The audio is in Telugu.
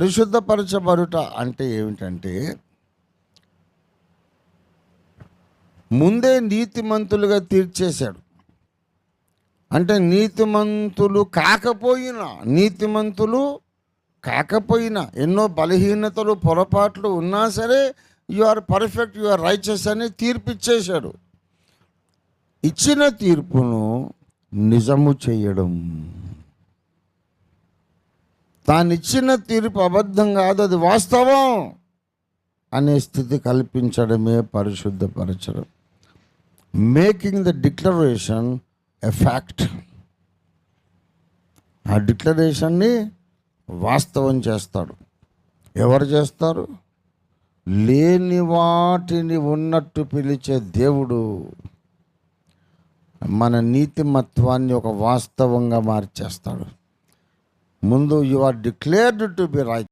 పరిశుద్ధపరచబడుట అంటే ఏమిటంటే ముందే నీతిమంతులుగా తీర్చేశాడు. అంటే నీతిమంతులు కాకపోయినా నీతిమంతులు కాకపోయినా ఎన్నో బలహీనతలు పొరపాట్లు ఉన్నా సరే you are perfect you are righteous అని తీర్పు ఇచ్చేశాడు ఇచ్చిన తీర్పును నిజము చేయడం. తాను ఇచ్చిన తీర్పు అబద్ధం కాదు అది వాస్తవం అనే స్థితి కల్పించడమే పరిశుద్ధపరచడం. Making the declaration a fact ఆ డిక్లరేషన్ని వాస్తవం చేస్తాడు. ఎవరు చేస్తారు? లేని వాటిని ఉన్నట్టు పిలిచే దేవుడు మన నీతిమత్వాన్ని ఒక వాస్తవంగా మార్చేస్తాడు. ముందు you are declared to be right